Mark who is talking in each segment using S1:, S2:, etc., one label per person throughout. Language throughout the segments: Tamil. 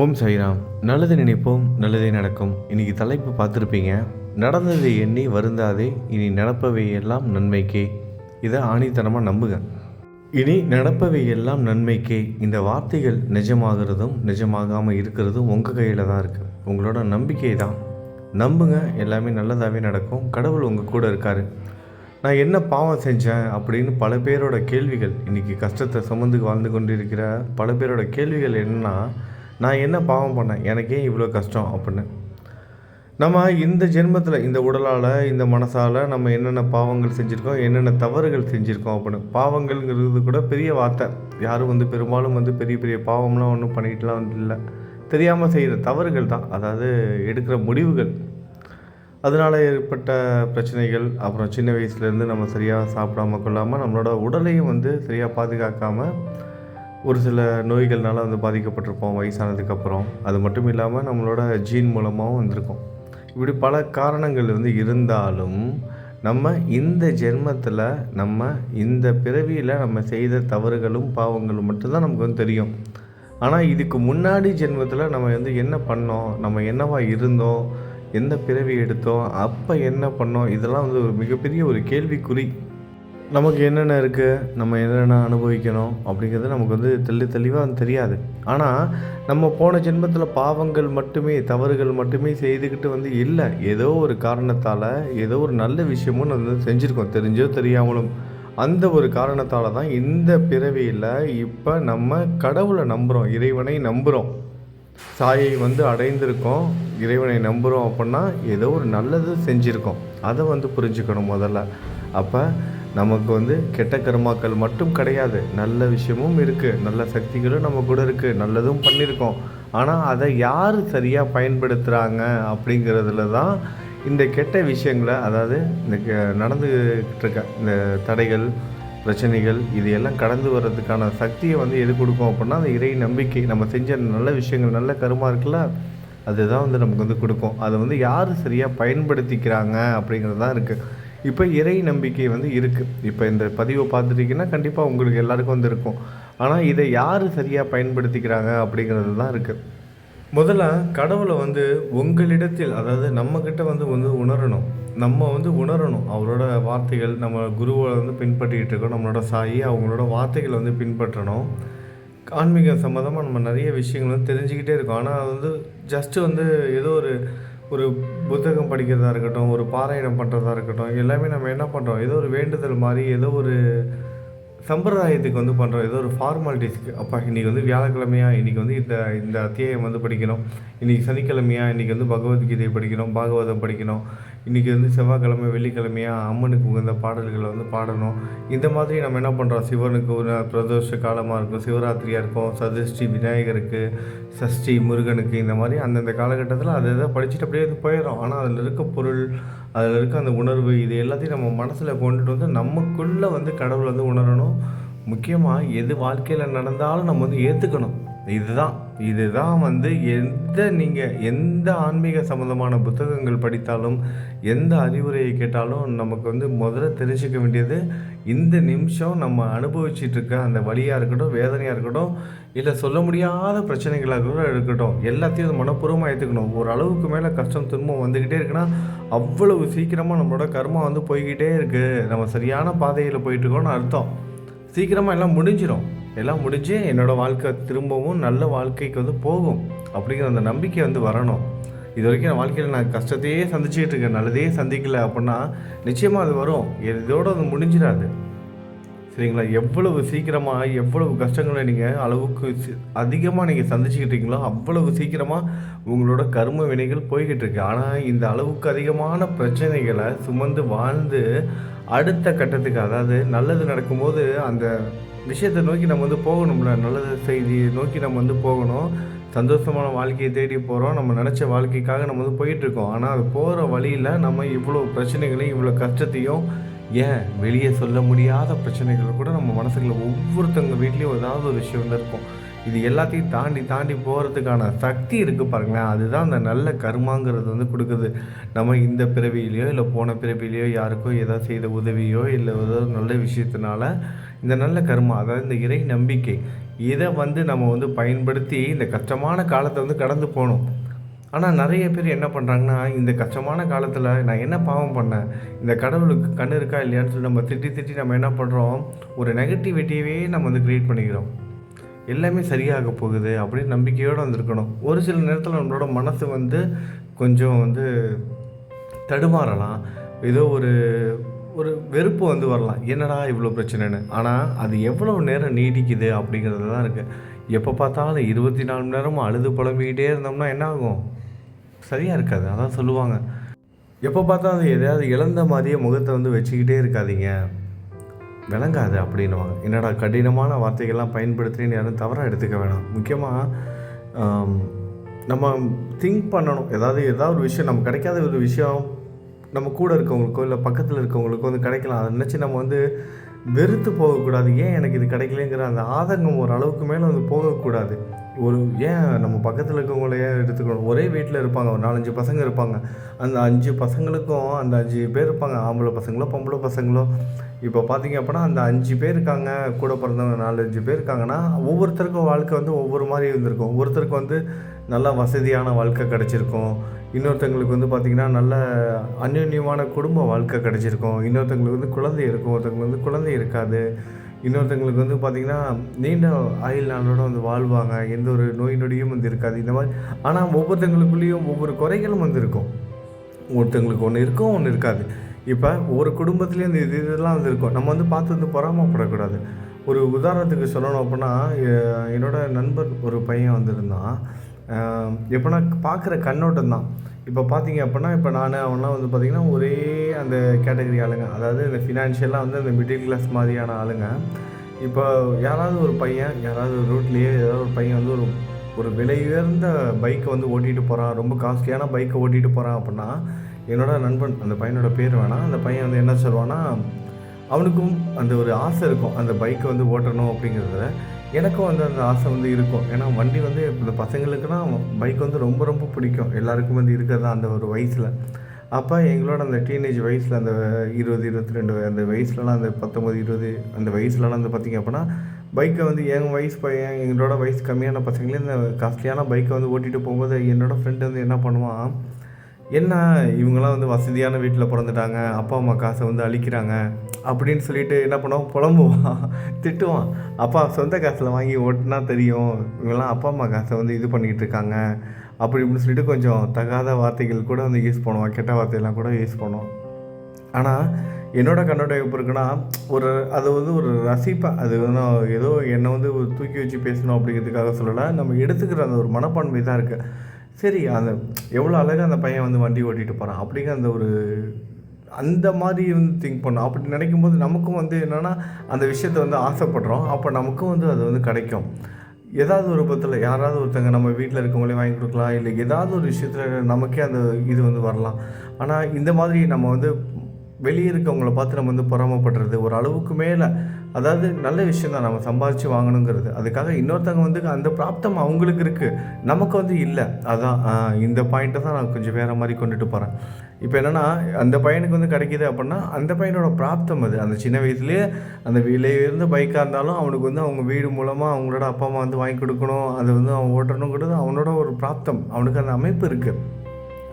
S1: ஓம் சைராம் நல்லது நினைப்போம் நல்லதே நடக்கும். இன்னைக்கு தலைப்பு பார்த்துருப்பீங்க. நடந்ததை எண்ணி வருந்தாதே இனி நடப்பவை எல்லாம் நன்மைக்கே. இதை ஆணித்தனமாக நம்புங்க. இனி நடப்பவை எல்லாம் நன்மைக்கே. இந்த வார்த்தைகள் நிஜமாகிறதும் நிஜமாகாமல் இருக்கிறதும் உங்கள் கையில் தான் இருக்குது உங்களோட நம்பிக்கை தான். நம்புங்க எல்லாமே நல்லதாகவே நடக்கும். கடவுள் உங்கள் கூட இருக்கார். நான் என்ன பாவம் செஞ்சேன் அப்படின்னு பல பேரோட கேள்விகள் இன்றைக்கி கஷ்டத்தை சுமந்து வாழ்ந்து கொண்டு இருக்கிற பல பேரோட கேள்விகள் என்னன்னா நான் என்ன பாவம் பண்ணேன்? எனக்கே இவ்வளோ கஷ்டம் அப்படின்னு. நம்ம இந்த ஜென்மத்தில் இந்த உடலால் இந்த மனசால் நம்ம என்னென்ன பாவங்கள் செஞ்சுருக்கோம் என்னென்ன தவறுகள் செஞ்சுருக்கோம் அப்படின்னு. பாவங்கள்ங்கிறது கூட பெரிய வார்த்தை. யாரும் வந்து பெரும்பாலும் வந்து பெரிய பெரிய பாவம்லாம் ஒன்றும் பண்ணிக்கிட்டுலாம் வந்து இல்லை. தெரியாமல் செய்கிற தவறுகள் தான். அதாவது எடுக்கிற முடிவுகள். அதனால் ஏற்பட்ட பிரச்சனைகள் அப்புறம் சின்ன வயசுலேருந்து நம்ம சரியாக சாப்பிடாம கொள்ளாமல் நம்மளோட உடலையும் வந்து சரியாக பாதுகாக்காமல் ஒரு சில நோய்கள்னால வந்து பாதிக்கப்பட்டிருப்போம் வயசானதுக்கப்புறம். அது மட்டும் இல்லாமல் நம்மளோட ஜீன் மூலமாகவும் வந்திருக்கும். இப்படி பல காரணங்கள் வந்து இருந்தாலும் நம்ம இந்த ஜென்மத்தில் நம்ம இந்த பிறவியில் நம்ம செய்த தவறுகளும் பாவங்களும் மட்டும்தான் நமக்கு வந்து தெரியும். ஆனால் இதுக்கு முன்னாடி ஜென்மத்தில் நம்ம வந்து என்ன பண்ணோம் நம்ம என்னவா இருந்தோம் எந்த பிறவி எடுத்தோம் அப்போ என்ன பண்ணோம் இதெல்லாம் வந்து ஒரு மிகப்பெரிய ஒரு கேள்விக்குறி. நமக்கு என்னென்ன இருக்குது நம்ம என்னென்ன அனுபவிக்கணும்? அப்படிங்கிறது நமக்கு வந்து தெளி தெளிவாக வந்து தெரியாது. ஆனால் நம்ம போன ஜென்மத்தில் பாவங்கள் மட்டுமே தவறுகள் மட்டுமே செய்துக்கிட்டு வந்து இல்லை. ஏதோ ஒரு காரணத்தால் ஏதோ ஒரு நல்ல விஷயமும் நம்ம வந்து செஞ்சுருக்கோம். தெரிஞ்சோ தெரியாமலும். அந்த ஒரு காரணத்தால் தான் இந்த பிறவியில் இப்போ நம்ம கடவுளை நம்புகிறோம் இறைவனை நம்புகிறோம் சாயை வந்து அடைந்திருக்கோம். இறைவனை நம்புகிறோம் அப்படின்னா ஏதோ ஒரு நல்லது செஞ்சுருக்கோம். அதை வந்து புரிஞ்சுக்கணும் முதல்ல. அப்போ நமக்கு வந்து கெட்ட கர்மாக்கள் மட்டும் கிடையாது. நல்ல விஷயமும் இருக்குது நல்ல சக்திகளும் நம்ம கூட இருக்குது நல்லதும் பண்ணியிருக்கோம். ஆனால் அதை யார் சரியாக பயன்படுத்துகிறாங்க அப்படிங்கிறதுல தான் இந்த கெட்ட விஷயங்களை அதாவது இந்த க- நடந்துகிட்டு இருக்க இந்த தடைகள் பிரச்சனைகள் இது எல்லாம் கடந்து வர்றதுக்கான சக்தியை வந்து எது கொடுக்கும் அப்படின்னா அந்த இறை நம்பிக்கை. நம்ம செஞ்ச நல்ல விஷயங்கள் நல்ல கருமா இருக்குல்ல அதுதான் வந்து நமக்கு வந்து கொடுக்கும். அதை வந்து யார் சரியாக பயன்படுத்திக்கிறாங்க அப்படிங்கிறது தான் இருக்குது இப்போ இறை நம்பிக்கை வந்து இருக்குது இப்போ இந்த பதிவை பார்த்துட்டிங்கன்னா கண்டிப்பாக உங்களுக்கு எல்லாருக்கும் வந்து இருக்கும். ஆனால் இதை யார் சரியாக பயன்படுத்திக்கிறாங்க அப்படிங்கிறது தான் இருக்குது முதல்ல கடவுளை வந்து உங்களிடத்தில் அதாவது நம்மக்கிட்ட வந்து வந்து உணரணும். நம்ம வந்து உணரணும். அவரோட வார்த்தைகள் நம்ம குருவை வந்து பின்பற்றிக்கிட்டு இருக்கோம். நம்மளோட சாயி அவங்களோட வார்த்தைகளை வந்து பின்பற்றணும். ஆன்மீக சம்மந்தமாக நம்ம நிறைய விஷயங்கள் வந்து தெரிஞ்சுக்கிட்டே இருக்கோம். ஆனால் அது வந்து ஜஸ்ட்டு வந்து ஏதோ ஒரு ஒரு புத்தகம் படிக்கிறதா இருக்கட்டும் ஒரு பாராயணம் பண்ணுறதா இருக்கட்டும் எல்லாமே நம்ம என்ன பண்ணுறோம் ஏதோ ஒரு வேண்டுதல் மாதிரி ஏதோ ஒரு சம்பிரதாயத்துக்கு வந்து பண்ணுறோம் ஏதோ ஒரு ஃபார்மாலிட்டிஸ்க்கு அப்பா இன்றைக்கி வந்து வியாழக்கிழமையா? இன்றைக்கி வந்து இந்த இந்த அத்தியாயம் வந்து படிக்கணும். இன்றைக்கி சனிக்கிழமையா? இன்றைக்கி வந்து பகவத்கீதையை படிக்கணும் பாகவதம் படிக்கணும். இன்றைக்கி வந்து செவ்வாய்க்கிழமை வெள்ளிக்கிழமையா அம்மனுக்கு உகந்த பாடல்களை வந்து பாடணும். இந்த மாதிரி நம்ம என்ன பண்ணுறோம் சிவனுக்கு ஒரு பிரதோஷ காலமாக இருக்கும் சிவராத்திரியாக இருக்கும் சதுஷ்டி விநாயகருக்கு சஷ்டி முருகனுக்கு இந்த மாதிரி அந்தந்த காலகட்டத்தில் அதை இதை படிச்சுட்டு அப்படியே வந்து போயிடும் ஆனால் அதில் இருக்க பொருள் அதில் இருக்க அந்த உணர்வு இது எல்லாத்தையும் நம்ம மனசில் கொண்டுட்டு வந்து நமக்குள்ளே வந்து கடவுள் வந்து உணரணும். முக்கியமாக எது வாழ்க்கையில் நடந்தாலும் நம்ம வந்து ஏற்றுக்கணும் இதுதான். இதுதான் வந்து எந்த நீங்கள் எந்த ஆன்மீக சம்மந்தமான புத்தகங்கள் படித்தாலும் எந்த அறிவுரையை கேட்டாலும் நமக்கு வந்து முதல்ல தெரிஞ்சுக்க வேண்டியது இந்த நிமிஷம் நம்ம அனுபவிச்சிட்டு இருக்க அந்த வழியாக இருக்கட்டும் வேதனையாக இருக்கட்டும் இல்லை சொல்ல முடியாத பிரச்சனைகளாக கூட இருக்கட்டும் எல்லாத்தையும் மனப்பூர்வமாக ஏற்றுக்கணும் ஒரு அளவுக்கு மேலே கஷ்டம் துன்பம் வந்துக்கிட்டே இருக்குன்னா அவ்வளவு சீக்கிரமாக நம்மளோட கர்மா வந்து போய்கிட்டே இருக்குது நம்ம சரியான பாதையில் போயிட்டு இருக்கோம்னு அர்த்தம். சீக்கிரமாக எல்லாம் முடிஞ்சிடும் எல்லாம் முடிஞ்சு என்னோடய வாழ்க்கை திரும்பவும் நல்ல வாழ்க்கைக்கு வந்து போகும் அப்படிங்கிற அந்த நம்பிக்கை வந்து வரணும். இது வரைக்கும் என் வாழ்க்கையில் நான் கஷ்டத்தையே சந்திச்சுக்கிட்டு இருக்கேன். நல்லதே சந்திக்கல அப்படின்னா நிச்சயமாக அது வரும். இதோடு அது முடிஞ்சிடாது. சரிங்களா? எவ்வளவு சீக்கிரமாக எவ்வளவு கஷ்டங்களை நீங்கள் அளவுக்கு அதிகமாக நீங்கள் சந்திச்சுக்கிட்டீங்களோ அவ்வளவு சீக்கிரமாக உங்களோட கர்ம வினைகள் போய்கிட்டு இருக்கு. ஆனால் இந்த அளவுக்கு அதிகமான பிரச்சனைகளை சுமந்து வாழ்ந்து அடுத்த கட்டத்துக்கு அதாவது நல்லது நடக்கும்போது அந்த விஷயத்தை நோக்கி நம்ம வந்து போகணும்ல. நல்லது செய்தியை நோக்கி நம்ம வந்து போகணும். சந்தோஷமான வாழ்க்கையை தேடி போகிறோம் நம்ம நினச்ச வாழ்க்கைக்காக நம்ம வந்து போயிட்டுருக்கோம். ஆனால் அது போகிற வழியில் நம்ம இவ்வளோ பிரச்சனைகளையும் இவ்வளோ கஷ்டத்தையும் ஏன் வெளியே சொல்ல முடியாத பிரச்சனைகள் கூட நம்ம மனசுக்குள்ள ஒவ்வொருத்தவங்க வீட்லேயும் ஏதாவது ஒரு விஷயம் வந்து இருக்கும். இது எல்லாத்தையும் தாண்டி தாண்டி போகிறதுக்கான சக்தி இருக்குது பாருங்களேன். அதுதான் அந்த நல்ல கர்மாங்கிறது வந்து கொடுக்குது. நம்ம இந்த பிறவியிலையோ இல்லை போன பிறவிலையோ யாருக்கோ ஏதோ செய்த உதவியோ இல்லை ஏதோ நல்ல விஷயத்தினால இந்த நல்ல கர்மா அதாவது இந்த இறை நம்பிக்கை இதை வந்து நம்ம வந்து பயன்படுத்தி இந்த கஷ்டமான காலத்தை வந்து கடந்து போகணும். ஆனால் நிறைய பேர் என்ன பண்ணுறாங்கன்னா இந்த கஷ்டமான காலத்தில் நான் என்ன பாவம் பண்ணேன்? இந்த கடவுளுக்கு கண் இருக்கா இல்லையான்னு சொல்லி நம்ம திட்டி திட்டி நம்ம என்ன பண்ணுறோம் ஒரு நெகட்டிவிட்டியவே நம்ம வந்து க்ரியேட் பண்ணிக்கிறோம். எல்லாமே சரியாக போகுது அப்படின்னு நம்பிக்கையோடு வந்திருக்கணும். ஒரு சில நேரத்தில் நம்மளோட மனசு வந்து கொஞ்சம் வந்து தடுமாறலாம். ஏதோ ஒரு ஒரு வெறுப்பு வந்து வரலாம். என்னடா இவ்வளோ பிரச்சனைன்னு. ஆனால் அது எவ்வளோ நேரம் நீடிக்குது அப்படிங்கிறது தான் இருக்குது எப்போ பார்த்தாலும் இருபத்தி நாலு மணி நேரமும் அழுது புலம்பிக்கிட்டே இருந்தோம்னா என்ன ஆகும்? சரியாக இருக்காது. அதான் சொல்லுவாங்க. எப்போ பார்த்தாலும் எதையாவது இழந்த மாதிரியே முகத்தை வந்து வச்சுக்கிட்டே இருக்காதீங்க. விளங்காது அப்படின்னுவாங்க. என்னடா கடினமான வார்த்தைகள்லாம் பயன்படுத்துகிறேன்னு யாரும் தவறாக எடுத்துக்க வேணாம். முக்கியமாக நம்ம திங்க் பண்ணணும். ஏதாவது ஏதாவது ஒரு விஷயம் நம்ம கிடைக்காத ஒரு விஷயம் நம்ம கூட இருக்கவங்களுக்கோ இல்லை பக்கத்தில் இருக்கவங்களுக்கோ வந்து கிடைக்கலாம். அதை நினச்சி நம்ம வந்து வெறுத்து போகக்கூடாது. ஏன் எனக்கு இது கிடைக்கலங்கிற அந்த ஆதங்கம் ஒரு அளவுக்கு மேலே வந்து போகக்கூடாது. ஒரு ஏன் நம்ம பக்கத்தில் இருக்கவங்கள ஏன் எடுத்துக்கணும்? ஒரே வீட்டில் இருப்பாங்க. ஒரு நாலஞ்சு பசங்க இருப்பாங்க. அந்த அஞ்சு பசங்களுக்கும் அந்த அஞ்சு பேர் இருப்பாங்க. ஆம்பளை பசங்களோ பொம்பளை பசங்களோ. இப்போ பார்த்தீங்க அப்படின்னா அந்த அஞ்சு பேர் இருக்காங்க. கூட பிறந்தவங்க நாலஞ்சு பேர் இருக்காங்கன்னா ஒவ்வொருத்தருக்கும் வாழ்க்கை வந்து ஒவ்வொரு மாதிரி இருந்திருக்கும். ஒவ்வொருத்தருக்கு வந்து நல்ல வசதியான வாழ்க்கை கிடச்சிருக்கும். இன்னொருத்தங்களுக்கு வந்து பார்த்திங்கன்னா நல்ல அந்யோன்யமான குடும்ப வாழ்க்கை கிடச்சிருக்கும். இன்னொருத்தங்களுக்கு வந்து குழந்தை இருக்கும். ஒருத்தங்களுக்கு வந்து குழந்தை இருக்காது. இன்னொருத்தங்களுக்கு வந்து பார்த்திங்கன்னா நீண்ட ஆயுள் நாளோட வந்து வாழ்வாங்க. எந்த ஒரு நோய் நொடியும் வந்து இருக்காது. இந்த மாதிரி ஆனால் ஒவ்வொருத்தங்களுக்குள்ளேயும் ஒவ்வொரு குறைகளும் வந்து இருக்கும். ஒருத்தங்களுக்கு ஒன்று இருக்கும் ஒன்று இருக்காது. இப்போ ஒரு குடும்பத்துலேயும் இந்த இது இதெல்லாம் வந்து இருக்கும். நம்ம வந்து பார்த்து வந்து பொறாமப்படக்கூடாது. ஒரு உதாரணத்துக்கு சொல்லணும் அப்படின்னா என்னோடய என்னோட நண்பர் ஒரு பையன் வந்திருந்தான். எப்படின்னா பார்க்குற கண்ணோட்டம் தான் இப்போ பார்த்தீங்க அப்படின்னா இப்போ நான் அவன்லாம் வந்து பார்த்திங்கன்னா ஒரே அந்த கேட்டகரி ஆளுங்க. அதாவது இந்த ஃபினான்ஷியலாக வந்து அந்த மிடில் கிளாஸ் மாதிரியான ஆளுங்க. இப்போ யாராவது ஒரு பையன் யாராவது ஒரு ரோட்லேயே ஏதாவது ஒரு பையன் வந்து ஒரு ஒரு விலை உயர்ந்த பைக்கை வந்து ஓட்டிகிட்டு போகிறான் ரொம்ப காஸ்ட்லியான பைக்கை ஓட்டிகிட்டு போகிறான் அப்படின்னா என்னோட நண்பன் அந்த பையனோட பேர் வேணாம் அந்த பையன் வந்து என்ன சொல்லுவான்னா அவனுக்கும் அந்த ஒரு ஆசை இருக்கும் அந்த பைக்கை வந்து ஓட்டணும் அப்படிங்கிறதுல. எனக்கும் வந்து அந்த ஆசை வந்து இருக்கும். ஏன்னா வண்டி வந்து இந்த பசங்களுக்குனா பைக் வந்து ரொம்ப ரொம்ப பிடிக்கும். எல்லாருக்கும் வந்து இருக்கிறது அந்த ஒரு வயசில். அப்போ எங்களோட அந்த டீனேஜ் வயசில் அந்த இருபது இருபத்தி ரெண்டு அந்த வயசுலலாம் அந்த பத்தொம்பது இருபது அந்த வயசுலலாம் வந்து பார்த்திங்க அப்படின்னா பைக்கை வந்து என் வயசு பையன் எங்களோட வயசு கம்மியான பசங்களே இந்த காஸ்ட்லியான பைக்கை வந்து ஓட்டிகிட்டு போகும்போது என்னோட ஃப்ரெண்டு வந்து என்ன பண்ணுவான் என்ன இவங்கெல்லாம் வந்து வசதியான வீட்டில் பிறந்துட்டாங்க அப்பா அம்மா காசை வந்து அழிக்கிறாங்க அப்படின்னு சொல்லிட்டு என்ன பண்ணுவான்? புலம்புவான். திட்டுவான். அப்பா சொந்த காசில் வாங்கி ஓட்டினா தெரியும். இவங்கெல்லாம் அப்பா அம்மா காசை வந்து இது பண்ணிக்கிட்டு இருக்காங்க. அப்படி இப்படின்னு சொல்லிட்டு கொஞ்சம் தகாத வார்த்தைகள் கூட வந்து யூஸ் பண்ணுவான். கெட்ட வார்த்தையெல்லாம் கூட யூஸ் பண்ணுவான். ஆனால் என்னோட கண்ணோட்டம் எப்படி இருக்குன்னா ஒரு அது வந்து ஒரு ரசிப்பேன் அது வந்து ஏதோ என்னை வந்து ஒரு தூக்கி வச்சு பேசணும் அப்படிங்கிறதுக்காக சொல்லலை. நம்ம எடுத்துக்கிற அந்த ஒரு மனப்பான்மை தான் இருக்குது சரி அந்த எவ்வளோ அழகாக அந்த பையன் வந்து வண்டி ஓட்டிகிட்டு போகிறான் அப்படிங்கிற அந்த ஒரு அந்த மாதிரி வந்து திங்க் பண்ணோம். அப்படி நினைக்கும் போது நமக்கும் வந்து என்னென்னா அந்த விஷயத்த வந்து ஆசைப்படுறோம். அப்போ நமக்கும் வந்து அது வந்து கிடைக்கும். ஏதாவது ஒரு பத்தில் யாராவது ஒருத்தங்க நம்ம வீட்டில் இருக்கவங்களே வாங்கி கொடுக்கலாம். இல்லை ஏதாவது ஒரு விஷயத்தில் நமக்கே அந்த இது வந்து வரலாம். ஆனால் இந்த மாதிரி நம்ம வந்து வெளியே இருக்கவங்கள பார்த்து நம்ம வந்து பொறாமப்படுறது ஒரு அளவுக்கு மேலே அதாவது நல்ல விஷயம் தான். நம்ம சம்பாதிச்சு வாங்கணுங்கிறது. அதுக்காக இன்னொருத்தவங்க வந்து அந்த பிராப்தம் அவங்களுக்கு இருக்குது நமக்கு வந்து இல்லை. அதான் இந்த பாயிண்ட்டை தான் நான் கொஞ்சம் வேறு மாதிரி கொண்டுட்டு போகிறேன் இப்போ என்னென்னா அந்த பையனுக்கு வந்து கிடைக்கிது அப்படின்னா அந்த பையனோட பிராப்தம் அது. அந்த சின்ன வயசுலேயே அந்த விலை பைக்காக இருந்தாலும் அவனுக்கு வந்து அவங்க வீடு மூலமாக அவங்களோட அப்பா அம்மா வந்து வாங்கி கொடுக்கணும். அதை வந்து அவன் ஓட்டணுங்கிறது அவனோட ஒரு பிராப்தம். அவனுக்கு அந்த அமைப்பு இருக்குது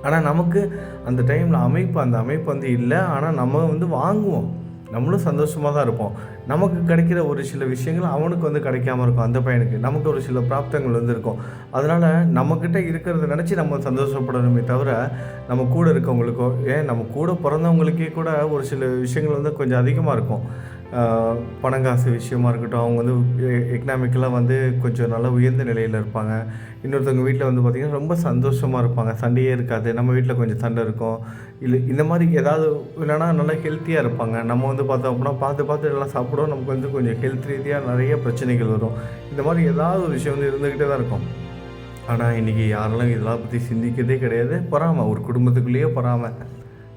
S1: ஆனால் நமக்கு அந்த டைமில் அமைப்பு அந்த அமைப்பு வந்து இல்லை. ஆனால் நம்ம வந்து வாங்குவோம். நம்மளும் சந்தோஷமாக தான் இருப்போம். நமக்கு கிடைக்கிற ஒரு சில விஷயங்கள் அவனுக்கு வந்து கிடைக்காம இருக்கும். அந்த பையனுக்கு நமக்கு ஒரு சில பிராப்தங்கள் வந்து இருக்கும். அதனால் நம்மக்கிட்ட இருக்கிறத நினச்சி நம்ம சந்தோஷப்படணுமே தவிர நம்ம கூட இருக்கவங்களுக்கோ ஏன் நம்ம கூட பிறந்தவங்களுக்கே கூட ஒரு சில விஷயங்கள் வந்து கொஞ்சம் அதிகமாக இருக்கும். பணங்காசு விஷயமா இருக்கட்டும் அவங்க வந்து எக்கனாமிக்கலாக வந்து கொஞ்சம் நல்லா உயர்ந்த நிலையில் இருப்பாங்க. இன்னொருத்தவங்க வீட்டில் வந்து பார்த்திங்கன்னா ரொம்ப சந்தோஷமாக இருப்பாங்க. சண்டையே இருக்காது. நம்ம வீட்டில் கொஞ்சம் சண்டை இருக்கும். இல்லை இந்த மாதிரி ஏதாவது இல்லைன்னா நல்லா ஹெல்த்தியாக இருப்பாங்க. நம்ம வந்து பார்த்தோம் அப்படின்னா பார்த்து பார்த்து எல்லாம் சாப்பிடுவோம். நமக்கு வந்து கொஞ்சம் ஹெல்த் ரீதியாக நிறைய பிரச்சனைகள் வரும். இந்த மாதிரி ஏதாவது ஒரு விஷயம் வந்து இருந்துக்கிட்டே தான் இருக்கும். ஆனால் இன்றைக்கி யாரெல்லாம் இதெல்லாம் பற்றி சிந்திக்கிறதே கிடையாது. பொறாமை. ஒரு குடும்பத்துக்குள்ளேயே பொறாமை.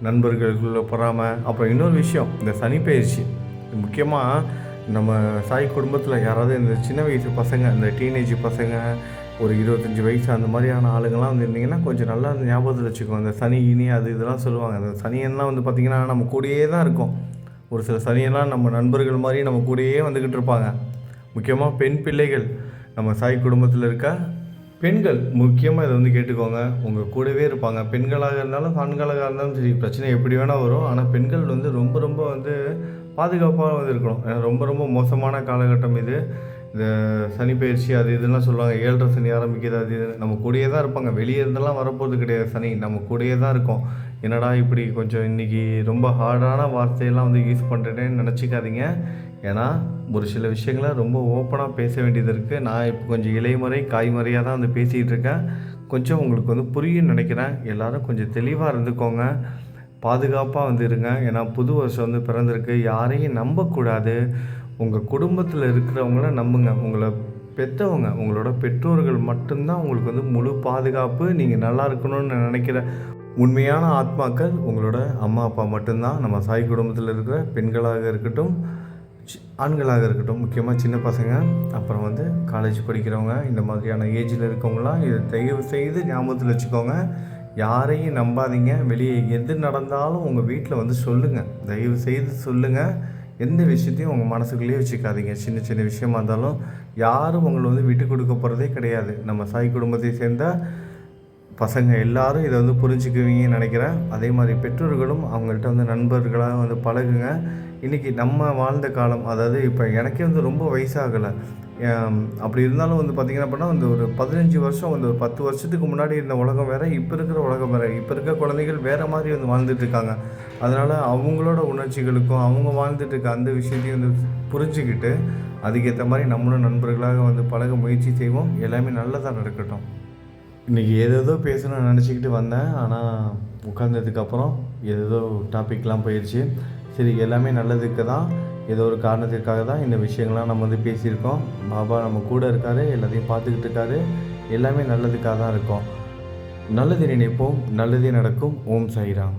S1: நண்பர்களுக்குள்ளே பொறாமை. அப்புறம் இன்னொரு விஷயம் இந்த சனி பயிற்சி முக்கியமாக நம்ம சாய் குடும்பத்தில் யாராவது இந்த சின்ன வயசு பசங்க இந்த டீனேஜ் பசங்க ஒரு இருபத்தஞ்சி வயசு அந்த மாதிரியான ஆளுங்கள்லாம் வந்து இருந்தீங்கன்னா கொஞ்சம் நல்லா அந்த ஞாபகத்தில் வச்சுக்கோங்க. அந்த சனி இனி அது இதெல்லாம் சொல்லுவாங்க. அந்த சனியெல்லாம் வந்து பார்த்திங்கன்னா நம்ம கூடயே தான் இருக்கும். ஒரு சில சனியெல்லாம் நம்ம நண்பர்கள் மாதிரி நம்ம கூடயே வந்துக்கிட்டு இருப்பாங்க. முக்கியமாக பெண் பிள்ளைகள் நம்ம சாய் குடும்பத்தில் இருக்க பெண்கள் முக்கியமாக இதை வந்து கேட்டுக்கோங்க. உங்கள் கூடவே இருப்பாங்க. பெண்களாக இருந்தாலும் ஆண்களாக இருந்தாலும் சரி பிரச்சனை எப்படி வேணால் வரும். ஆனால் பெண்கள் வந்து ரொம்ப ரொம்ப வந்து பாதுகாப்பாக வந்து இருக்கணும். ஏன்னா ரொம்ப ரொம்ப மோசமான காலகட்டம் இது. இந்த சனி பயிற்சி அது இதெல்லாம் சொல்லுவாங்க. ஏழரை சனி ஆரம்பிக்கிறது அது இது. நம்ம கூடயே தான் இருப்பாங்க. வெளியே இருந்தெல்லாம் வரப்போகிறது கிடையாது சனி. நம்ம கூடயே தான் இருக்கோம். என்னடா இப்படி கொஞ்சம் இன்றைக்கி ரொம்ப ஹார்டான வார்த்தையெல்லாம் வந்து யூஸ் பண்ணுறேன்னு நினச்சிக்காதீங்க. ஏன்னா ஒரு சில விஷயங்களை ரொம்ப ஓப்பனாக பேச வேண்டியது இருக்குது நான் இப்போ கொஞ்சம் இலைமுறை காய்மறையாக தான் வந்து பேசிகிட்டு இருக்கேன். கொஞ்சம் உங்களுக்கு வந்து புரியும்னு நினைக்கிறேன். எல்லோரும் கொஞ்சம் தெளிவாக இருந்துக்கோங்க. பாதுகாப்பாக வந்து இருங்க. ஏன்னா புது வருஷம் வந்து பிறந்திருக்கு. யாரையும் நம்பக்கூடாது. உங்கள் குடும்பத்தில் இருக்கிறவங்கள நம்புங்க. உங்களை பெற்றவங்க உங்களோட பெற்றோர்கள் மட்டும்தான் உங்களுக்கு வந்து முழு பாதுகாப்பு. நீங்கள் நல்லா இருக்கணும்னு நினைக்கிற உண்மையான ஆத்மாக்கள் உங்களோட அம்மா அப்பா மட்டும்தான். நம்ம சாய் குடும்பத்தில் இருக்கிற பெண்களாக இருக்கட்டும் ஆண்களாக இருக்கட்டும் முக்கியமாக சின்ன பசங்க அப்புறம் வந்து காலேஜ் படிக்கிறவங்க இந்த மாதிரியான ஏஜில் இருக்கவங்களாம் இதை தயவு செய்து ஞாபகத்தில் வச்சுக்கோங்க. யாரையும் நம்பாதீங்க. வெளியே எது நடந்தாலும் உங்கள் வீட்டில் வந்து சொல்லுங்கள் தயவு செய்து சொல்லுங்கள் எந்த விஷயத்தையும் உங்கள் மனசுக்குள்ளேயே வச்சுக்காதீங்க. சின்ன சின்ன விஷயமா இருந்தாலும் யாரும் உங்களை வந்து விட்டு கொடுக்க போகிறதே கிடையாது. நம்ம சாய் குடும்பத்தை சேர்ந்த பசங்க எல்லாரும் இதை வந்து புரிஞ்சுக்குவீங்கன்னு நினைக்கிறேன். அதே மாதிரி பெற்றோர்களும் அவங்கள்ட்ட வந்து நண்பர்களாக வந்து பழகுங்க. இன்றைக்கி நம்ம வாழ்ந்த காலம் அதாவது இப்போ எனக்கே வந்து ரொம்ப வயசாகலை. அப்படி இருந்தாலும் வந்து பார்த்திங்கன்னா அப்படின்னா வந்து ஒரு பதினஞ்சு வருஷம் வந்து ஒரு பத்து வருஷத்துக்கு முன்னாடி இருந்த உலகம் வேறு இப்போ இருக்கிற உலகம் வேறு. இப்போ இருக்க குழந்தைகள் வேறு மாதிரி வந்து வாழ்ந்துட்டுருக்காங்க அதனால் அவங்களோட உணர்ச்சிகளுக்கும் அவங்க வாழ்ந்துட்டுருக்க அந்த விஷயத்தையும் வந்து புரிஞ்சுக்கிட்டு அதுக்கேற்ற மாதிரி நம்மளும் நண்பர்களாக வந்து பழக முயற்சி செய்வோம். எல்லாமே நல்லதாக நடக்கட்டும். இன்றைக்கி ஏதேதோ பேசணும்னு நினச்சிக்கிட்டு வந்தேன். ஆனால் உட்கார்ந்ததுக்கப்புறம் ஏதேதோ டாபிக்லாம் போயிடுச்சு சரி எல்லாமே நல்லதுக்கு தான். ஏதோ ஒரு காரணத்திற்காக தான் இந்த விஷயங்கள்லாம் நம்ம வந்து பேசியிருக்கோம். பாபா நம்ம கூட இருக்காரு எல்லாத்தையும் பார்த்துக்கிட்டு இருக்காரு. எல்லாமே நல்லதுக்காக தான் இருக்கும். நல்லது நினைப்போம் நல்லதே நடக்கும். ஓம் சாய்ராம்.